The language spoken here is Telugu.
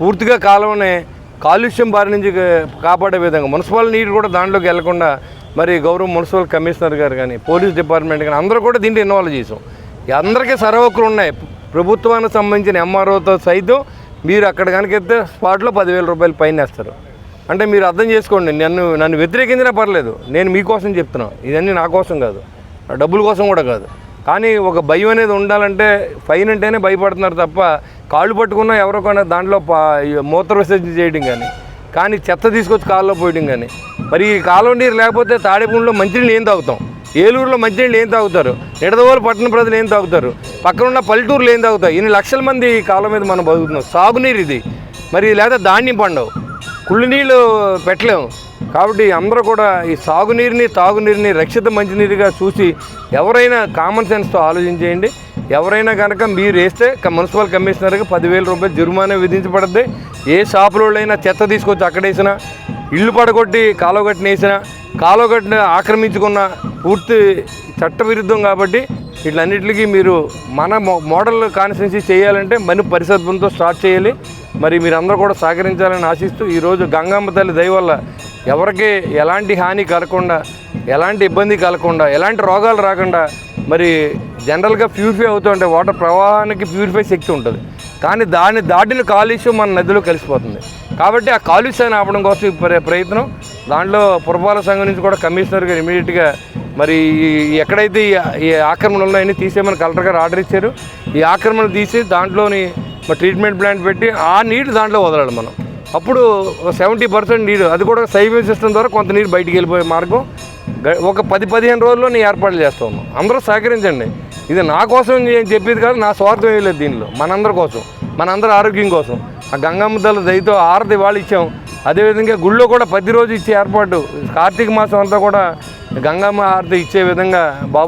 పూర్తిగా కాలువని కాలుష్యం బారి నుంచి కాపాడే విధంగా మున్సిపల్ నీరు కూడా దాంట్లోకి వెళ్ళకుండా మరి గౌరవ మున్సిపల్ కమిషనర్ గారు కానీ పోలీస్ డిపార్ట్మెంట్ కానీ అందరూ కూడా దీంట్లో ఇన్వాల్వ్ చేసాం అందరికీ సర్వకులు ఉన్నాయి. ప్రభుత్వానికి సంబంధించిన ఎంఆర్ఓతో సైతం మీరు అక్కడ కనుక ఎత్తే స్పాట్లో పదివేల రూపాయలు పైన వేస్తారు. అంటే మీరు అర్థం చేసుకోండి నన్ను నన్ను వ్యతిరేకించినా పర్లేదు. నేను మీకోసం చెప్తున్నాను ఇదన్నీ నా కోసం కాదు. డబ్బుల కోసం కూడా కాదు. కానీ ఒక భయం అనేది ఉండాలంటే ఫైన్ అంటేనే భయపడుతున్నారు తప్ప కాళ్ళు పట్టుకున్నా ఎవరో కొన్నా దాంట్లో మూత్ర విసర్జన చేయడం కానీ కానీ చెత్త తీసుకొచ్చి కాల్లో పోయడం కానీ మరి ఈ కాలువ నీరు లేకపోతే తాడేపూడిలో మంచినీళ్ళు ఏం తాగుతాం? ఏలూరులో మంచినీళ్ళు ఏం తాగుతారు? నిడదవోలు పట్టణ ప్రజలు ఏం తాగుతారు? పక్కనున్న పల్లెటూరులు ఏం తాగుతాయి? ఇన్ని లక్షల మంది ఈ కాలం మీద మనం బతుకుతున్నాం. సాగునీరు ఇది. మరి లేదా ధాన్యం పండవు. కుళ్ళు నీళ్ళు పెట్టలేము కాబట్టి అందరూ కూడా ఈ సాగునీరుని తాగునీరుని రక్షిత మంచినీరుగా చూసి ఎవరైనా కామన్ సెన్స్తో ఆలోచించేయండి. ఎవరైనా కనుక మీరు వేస్తే మున్సిపల్ కమిషనర్కి పదివేల రూపాయలు జుర్మానా విధించబడుద్ది. ఏ షాపులోనైనా చెత్త తీసుకొచ్చి అక్కడేసినా ఇల్లు పడగొట్టి కాలువగట్టిన వేసినా కాలువగట్టిన ఆక్రమించుకున్న పూర్తి చట్టవిరుద్ధం కాబట్టి వీటన్నిటికీ మీరు మన మో- మోడల్ కాన్స్టిట్యున్సీ చేయాలంటే మన పరిశోధనతో స్టార్ట్ చేయాలి. మరి మీరందరూ కూడా సహకరించాలని ఆశిస్తూ ఈరోజు గంగమ్మ తల్లి దయ వల్ల ఎవరికి ఎలాంటి హాని కలగకుండా ఎలాంటి ఇబ్బంది కలగకుండా ఎలాంటి రోగాలు రాకుండా మరి జనరల్గా ప్యూరిఫై అవుతుంటే వాటర్ ప్రవాహానికి ప్యూరిఫై శక్తి ఉంటుంది. కానీ దాన్ని దాటిన కాలుష్యం మన నదిలో కలిసిపోతుంది. కాబట్టి ఆ కాలుష్యాన్ని ఆపడం కోసం ప్ర- ప్రయత్నం. దాంట్లో పురపాలక సంఘం నుంచి కూడా కమిషనర్ గారు ఇమీడియట్గా మరి ఈ- ఎక్కడైతే ఈ- ఆక్రమణ ఆక్రమణలు ఉన్నాయని తీసేయమని కలెక్టర్ గారు ఆర్డర్ ఇచ్చారు. ఈ ఆక్రమణలు తీసి దాంట్లోని ట్రీట్మెంట్ ప్లాంట్ పెట్టి ఆ నీరు దాంట్లో వదలాలి మనం. అప్పుడు సెవెంటీ పర్సెంట్ నీరు అది కూడా సైవింగ్ సిస్టమ్ ద్వారా కొంత నీరు బయటికి వెళ్ళిపోయే మార్గం. ఒక పది పదిహేను రోజుల్లో నేను ఏర్పాట్లు చేస్తాము అందరూ సహకరించండి. ఇది నా కోసం నేను చెప్పేది కాదు నా స్వార్థం ఏం లేదు దీనిలో. మనందరి కోసం మనందరి ఆరోగ్యం కోసం. ఆ గంగమ్మ తల దయతో ఆరతి వాళ్ళు ఇచ్చాం. అదేవిధంగా గుళ్ళో కూడా ప్రతిరోజు ఇచ్చే ఏర్పాటు. కార్తీక మాసం అంతా కూడా గంగమ్మ ఆరతి ఇచ్చే విధంగా బాబు